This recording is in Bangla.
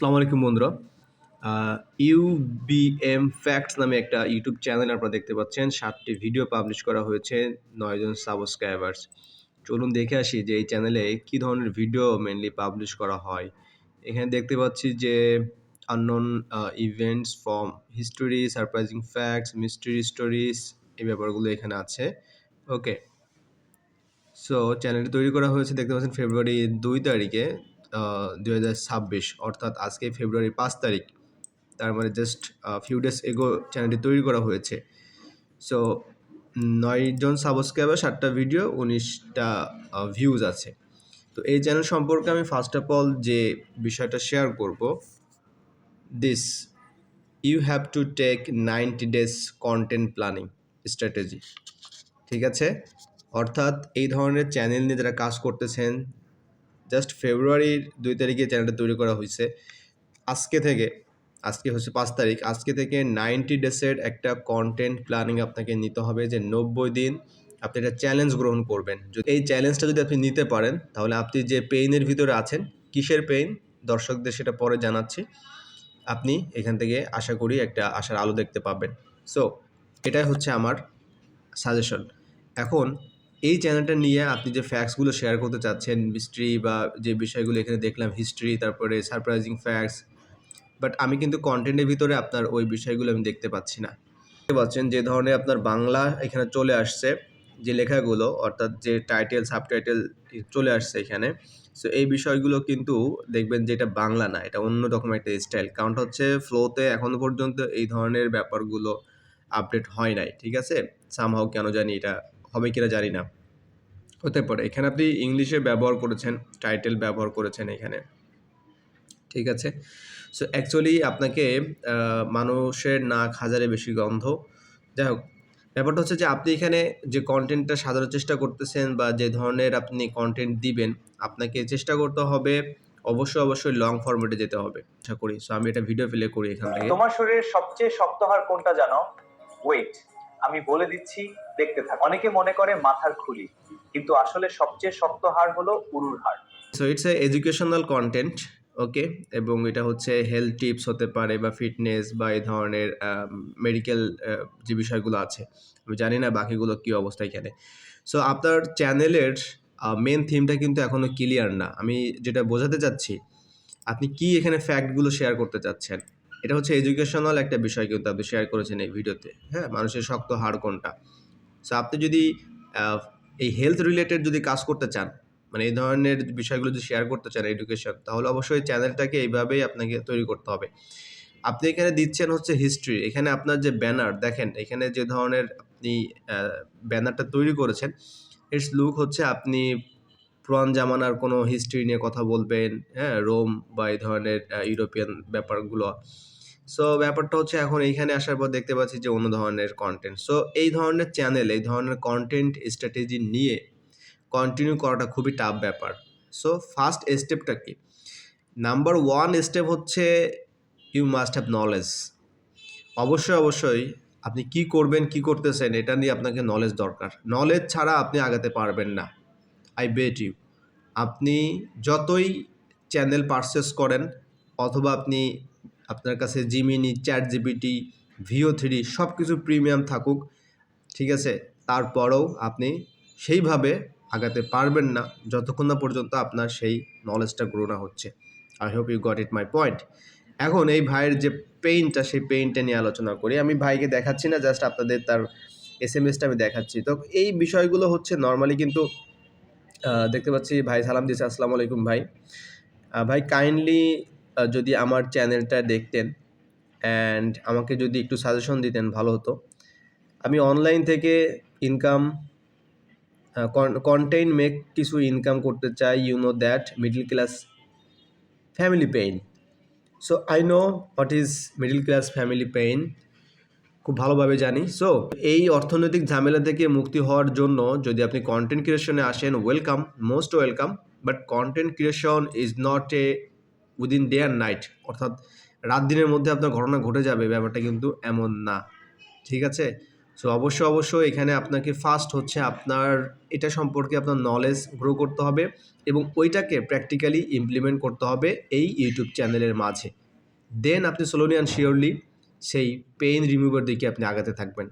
আসসালামু আলাইকুম, বন্ধুরা। ইউবিএম ফ্যাক্টস নামে একটা ইউটিউব চ্যানেল আপনারা দেখতে পাচ্ছেন। সাতটি ভিডিও পাবলিশ করা হয়েছে নয়জন সাবস্ক্রাইবার্স চলুন দেখে আসি যে এই চ্যানেলে কী ধরনের ভিডিও মেনলি পাবলিশ করা হয়। এখানে দেখতে পাচ্ছি যে unknown events from history surprising facts mystery stories এই ব্যাপারগুলো এখানে আছে। ওকে সো চ্যানেলটি তৈরি করা হয়েছে দেখতে পাচ্ছেন ফেব্রুয়ারি দুই তারিখে। দুই হাজার ছাব্বিশ, অর্থাৎ আজকে ফেব্রুয়ারি পাঁচ তারিখ। তার মানে জাস্ট ফিউ ডেজ এগো চ্যানেলটি তৈরি করা হয়েছে। সো নয়জন সাবস্ক্রাইবার সাতটা ভিডিও উনিশটা ভিউজ আছে। তো এই চ্যানেল সম্পর্কে আমি ফার্স্ট অফ অল যে বিষয়টা শেয়ার করব this you have to take ninety days content planning strategy ঠিক আছে? অর্থাৎ এই ধরনের চ্যানেল নিয়ে যারা কাজ করতেছেন জাস্ট ফেব্রুয়ারির দুই তারিখে চ্যানেলটা তৈরি করা হয়েছে। আজকে থেকে, আজকে হচ্ছে পাঁচ তারিখ, আজকে থেকে নাইনটি ডেসের একটা কন্টেন্ট প্ল্যানিং আপনাকে নিতে হবে যে নব্বই দিন আপনি একটা চ্যালেঞ্জ গ্রহণ করবেন। যদি এই চ্যালেঞ্জটা যদি আপনি নিতে পারেন, তাহলে আপনি যে পেইনের ভিতরে আছেন, কিসের পেইন দর্শকদের সেটা পরে জানাচ্ছি। আপনি এখান থেকে আশা করি একটা আশার আলো দেখতে পাবেন। সো এটাই হচ্ছে আমার সাজেশন এখন এই চ্যানেলটা নিয়ে আপনি যে ফ্যাক্টসগুলো শেয়ার করতে চাচ্ছেন হিস্ট্রি বা যে বিষয়গুলো এখানে দেখলাম হিস্ট্রি তারপরে সারপ্রাইজিং ফ্যাক্টস বাট আমি কিন্তু কন্টেন্টের ভিতরে আপনার ওই বিষয়গুলো আমি দেখতে পাচ্ছি না। দেখতে পাচ্ছেন যে ধরনের আপনার বাংলা এখানে চলে আসছে, যে লেখাগুলো, অর্থাৎ যে টাইটেল সাবটাইটেল চলে আসছে এখানে। সো এই বিষয়গুলো কিন্তু দেখবেন যে এটা বাংলা না, এটা অন্য রকম একটা স্টাইল কারণ হচ্ছে ফ্লোতে এখনও পর্যন্ত এই ধরনের ব্যাপারগুলো আপডেট হয় নাই, ঠিক আছে? সামহাও কেন জানি এটা হবে কিনা জানি না। হতে পারে। এখানে আপনি ইংলিশে ব্যবহার করেছেন, টাইটেল ব্যবহার করেছেন এখানে। ঠিক আছে? সো অ্যাকচুয়ালি আপনাকে মানুষের নাক হাজারে বেশি গন্ধ। যাই হোক, ব্যাপারটা হচ্ছে যে আপনি এখানে যে কন্টেন্টটা সাজানোর চেষ্টা করতেছেন বা যে ধরনের আপনি কন্টেন্ট দিবেন, আপনাকে চেষ্টা করতে হবে, অবশ্যই অবশ্যই লং ফরম্যাটে যেতে হবে। আশা করি। সো আমি এটা ভিডিও প্লে করি এখান থেকে। তোমার শরীরের সবচেয়ে শক্ত হাড় কোনটা জানো? ওয়েট আমি বলে দিচ্ছি দেখতে থাক। অনেকে মনে করে মাথার খুলি, কিন্তু আসলে সবচেয়ে শক্ত হাড় হলো উরুর হাড়। So it's a educational content okay এবং এটা হচ্ছে হেলথ টিপস হতে পারে বা ফিটনেস বা এই ধরনের মেডিকেল যে বিষয়গুলো আছে। আমি জানি না বাকিগুলো কী অবস্থা এখানে। সো আপনার চ্যানেলের মেন থিমটা কিন্তু এখনও ক্লিয়ার না। আমি যেটা বোঝাতে চাচ্ছি, আপনি কি এখানে ফ্যাক্টগুলো শেয়ার করতে চাচ্ছেন? এটা হচ্ছে এডুকেশনাল একটা বিষয় কিন্তু আপনি শেয়ার করেছেন এই ভিডিওতে হ্যাঁ মানুষের শক্ত হাড় কোনটা? সো আপনি যদি এই হেলথ রিলেটেড যদি কাজ করতে চান মানে এই ধরনের বিষয়গুলো যদি শেয়ার করতে চান এডুকেশন তাহলে অবশ্যই চ্যানেলটাকে এইভাবেই আপনাকে তৈরি করতে হবে। আপনি এখানে দিচ্ছেন হচ্ছে হিস্ট্রি এখানে আপনার যে ব্যানার দেখেন এখানে যে ধরনের আপনি ব্যানারটা তৈরি করেছেন ইটস লুক হচ্ছে আপনি পুরান জামানার কোনো হিস্ট্রি নিয়ে কথা বলবেন হ্যাঁ রোম বা এই ধরনের ইউরোপিয়ান ব্যাপারগুলো। সো ব্যাপারটা হচ্ছে এখন এইখানে আসার পর দেখতে পাচ্ছি যে অন্য ধরনের কন্টেন্ট সো এই ধরনের চ্যানেল এই ধরনের কন্টেন্ট স্ট্র্যাটেজি নিয়ে কন্টিনিউ করাটা খুবই টাফ ব্যাপার। সো ফার্স্ট স্টেপটা কি? নাম্বার ওয়ান স্টেপ হচ্ছে ইউ মাস্ট হ্যাভ নলেজ অবশ্যই অবশ্যই আপনি কি করবেন, কি করতেছেন, এটা নিয়ে আপনাকে নলেজ দরকার। নলেজ ছাড়া আপনি আগাতে পারবেন না। আই বেট ইউ আপনি যতই চ্যানেল পারচেস করেন, অথবা আপনি আপনার কাছে Gemini chat GPT Veo three সব কিছু প্রিমিয়াম থাকুক, ঠিক আছে? তারপরেও আপনি সেইভাবে আগাতে পারবেন না যতক্ষণ না পর্যন্ত আপনার সেই নলেজটা গ্রো না হচ্ছে। I hope you got it my point এখন এই ভাইয়ের যে পেইনটা সেই পেইনটা নিয়ে আলোচনা করি। আমি ভাইকে দেখাচ্ছি না জাস্ট আপনাদের তার এস এম এসটা আমি দেখাচ্ছি। তো এই বিষয়গুলো হচ্ছে নর্মালি কিন্তু দেখতে পাচ্ছি, ভাই সালাম দিয়েছে আসসালামু আলাইকুম ভাই। ভাই কাইন্ডলি যদি আমার চ্যানেলটা দেখতেন অ্যান্ড আমাকে যদি একটু সাজেশন দিতেন, ভালো হতো। আমি অনলাইন থেকে ইনকাম কন্টেন্ট মেক কিছু ইনকাম করতে চাই you know that middle class family pain so I know what is middle class family pain খুব ভালোভাবে জানি। সো এই অর্থনৈতিক ঝামেলা থেকে মুক্তি হওয়ার জন্য যদি আপনি কন্টেন্ট ক্রিয়েশনে আসেন welcome most welcome but content creation is not a within day and night অর্থাৎ রাত দিনের মধ্যে আপনার ঘটনা ঘটে যাবে, ব্যাপারটা কিন্তু এমন না, ঠিক আছে? সো অবশ্যই অবশ্যই এখানে আপনাকে ফার্স্ট হচ্ছে আপনার, এটা সম্পর্কে আপনার নলেজ গ্রো করতে হবে এবং ওইটাকে প্র্যাকটিক্যালি ইমপ্লিমেন্ট করতে হবে এই ইউটিউব চ্যানেলের মাঝে। দেন আপনি সোলোনিয়ান শিওরলি সেই পেইন রিমুভার দিকে আপনি আগাতে থাকবেন।